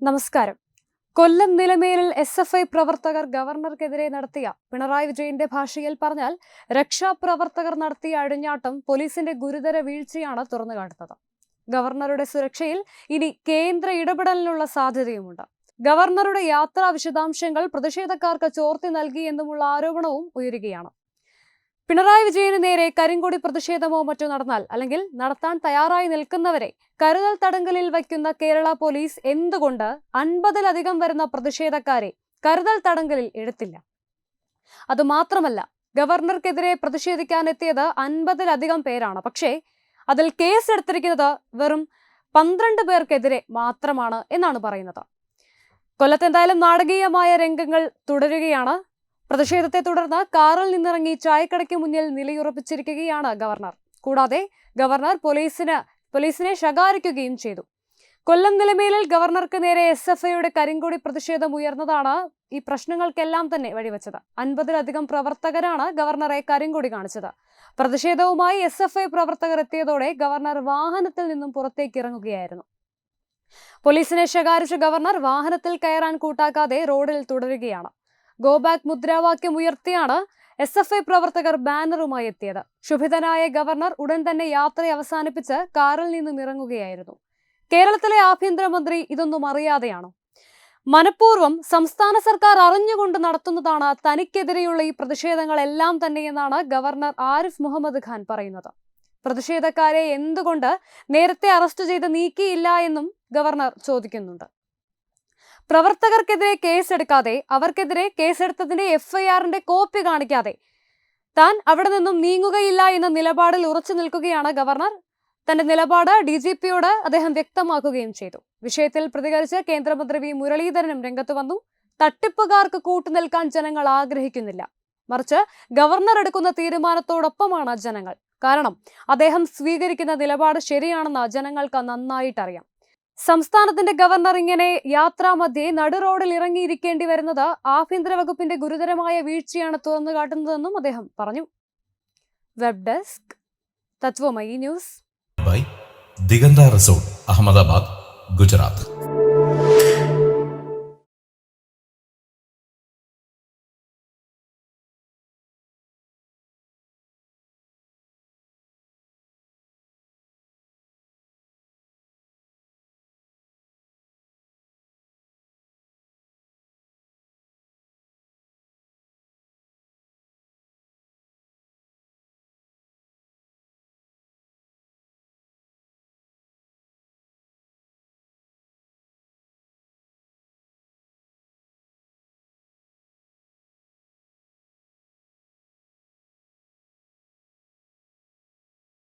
നമസ്കാരം. കൊല്ലം നിലമേലിൽ S F I പ്രവർത്തകർ ഗവർണർക്കെതിരെ നടത്തിയ പിണറായി വിജയന്റെ ഭാഷയിൽ പറഞ്ഞാൽ രക്ഷാപ്രവർത്തകർ നടത്തിയ അഴിഞ്ഞാട്ടം പോലീസിന്റെ ഗുരുതര വീഴ്ചയാണ് തുറന്നു കാട്ടുന്നത്. ഗവർണറുടെ സുരക്ഷയിൽ ഇനി കേന്ദ്ര ഇടപെടലിനുള്ള സാധ്യതയുമുണ്ട്. ഗവർണറുടെ യാത്രാ വിശദാംശങ്ങൾ പ്രതിഷേധക്കാർക്ക് ചോർത്തി നൽകി എന്നുമുള്ള ആരോപണവും ഉയരുകയാണ്. പിണറായി വിജയന് നേരെ കരിങ്കൊടി പ്രതിഷേധമോ മറ്റോ നടന്നാൽ അല്ലെങ്കിൽ നടത്താൻ തയ്യാറായി നിൽക്കുന്നവരെ കരുതൽ തടങ്കലിൽ വയ്ക്കുന്ന കേരള പോലീസ് എന്തുകൊണ്ട് അൻപതിലധികം വരുന്ന പ്രതിഷേധക്കാരെ കരുതൽ തടങ്കലിൽ എടുത്തില്ല? അതുമാത്രമല്ല ഗവർണർക്കെതിരെ പ്രതിഷേധിക്കാൻ എത്തിയത് അൻപതിലധികം പേരാണ്. പക്ഷേ അതിൽ കേസ് എടുത്തിരിക്കുന്നത് വെറും പന്ത്രണ്ട് പേർക്കെതിരെ മാത്രമാണ് എന്നാണ് പറയുന്നത്. കൊല്ലത്ത് എന്തായാലും നാടകീയമായ രംഗങ്ങൾ തുടരുകയാണ്. പ്രതിഷേധത്തെ തുടർന്ന് കാറിൽ നിന്നിറങ്ങി ചായക്കടയ്ക്ക് മുന്നിൽ നിലയുറപ്പിച്ചിരിക്കുകയാണ് ഗവർണർ. കൂടാതെ ഗവർണർ പോലീസിന് പോലീസിനെ ശകാരിക്കുകയും ചെയ്തു. കൊല്ലം നിലമേലിൽ ഗവർണർക്ക് നേരെ എസ് എഫ് ഐയുടെ കരിങ്കൊടി പ്രതിഷേധം ഉയർന്നതാണ് ഈ പ്രശ്നങ്ങൾക്കെല്ലാം തന്നെ വഴിവെച്ചത്. അൻപതിലധികം പ്രവർത്തകരാണ് ഗവർണറെ കരിങ്കൊടി കാണിച്ചത്. പ്രതിഷേധവുമായി എസ് എഫ് ഐ പ്രവർത്തകർ എത്തിയതോടെ ഗവർണർ വാഹനത്തിൽ നിന്നും പുറത്തേക്ക് ഇറങ്ങുകയായിരുന്നു. പോലീസിനെ ശകാരിച്ച ഗവർണർ വാഹനത്തിൽ കയറാൻ കൂട്ടാക്കാതെ റോഡിൽ തുടരുകയാണ്. ഗോബാക്ക് മുദ്രാവാക്യം ഉയർത്തിയാണ് എസ് എഫ് ഐ പ്രവർത്തകർ ബാനറുമായി എത്തിയത്. ശുഭിതനായ ഗവർണർ ഉടൻ തന്നെ യാത്ര അവസാനിപ്പിച്ച് കാറിൽ നിന്നും ഇറങ്ങുകയായിരുന്നു. കേരളത്തിലെ ആഭ്യന്തരമന്ത്രി ഇതൊന്നും അറിയാതെയാണോ? മനഃപൂർവം സംസ്ഥാന സർക്കാർ അറിഞ്ഞുകൊണ്ട് നടത്തുന്നതാണ് തനിക്കെതിരെയുള്ള ഈ പ്രതിഷേധങ്ങളെല്ലാം തന്നെയെന്നാണ് ഗവർണർ ആരിഫ് മുഹമ്മദ് ഖാൻ പറയുന്നത്. പ്രതിഷേധക്കാരെ എന്തുകൊണ്ട് നേരത്തെ അറസ്റ്റ് ചെയ്ത് നീക്കിയില്ല എന്നും ഗവർണർ ചോദിക്കുന്നുണ്ട്. പ്രവർത്തകർക്കെതിരെ കേസെടുക്കാതെ അവർക്കെതിരെ കേസെടുത്തതിന്റെ എഫ്ഐആറിന്റെ കോപ്പി കാണിക്കാതെ താൻ അവിടെ നിന്നും നീങ്ങുകയില്ല എന്ന നിലപാടിൽ ഉറച്ചു നിൽക്കുകയാണ് ഗവർണർ. തന്റെ നിലപാട് ഡി ജി പിയോട് അദ്ദേഹം വ്യക്തമാക്കുകയും ചെയ്തു. വിഷയത്തിൽ പ്രതികരിച്ച് കേന്ദ്രമന്ത്രി വി മുരളീധരനും രംഗത്ത് വന്നു. തട്ടിപ്പുകാർക്ക് കൂട്ടുനിൽക്കാൻ ജനങ്ങൾ ആഗ്രഹിക്കുന്നില്ല. മറിച്ച് ഗവർണർ എടുക്കുന്ന തീരുമാനത്തോടൊപ്പമാണ് ജനങ്ങൾ. കാരണം അദ്ദേഹം സ്വീകരിക്കുന്ന നിലപാട് ശരിയാണെന്ന് ജനങ്ങൾക്ക് നന്നായിട്ടറിയാം. സംസ്ഥാനത്തിന്റെ ഗവർണർ ഇങ്ങനെ യാത്രാമധ്യേ മധ്യേ നടുറോഡിൽ ഇറങ്ങിയിരിക്കേണ്ടി വരുന്നത് ആഭ്യന്തര വകുപ്പിന്റെ ഗുരുതരമായ വീഴ്ചയാണ് തുറന്നു കാട്ടുന്നതെന്നും അദ്ദേഹം പറഞ്ഞു. Web desk Tatwamayi news. By. Diganta resort Ahmedabad Gujarat.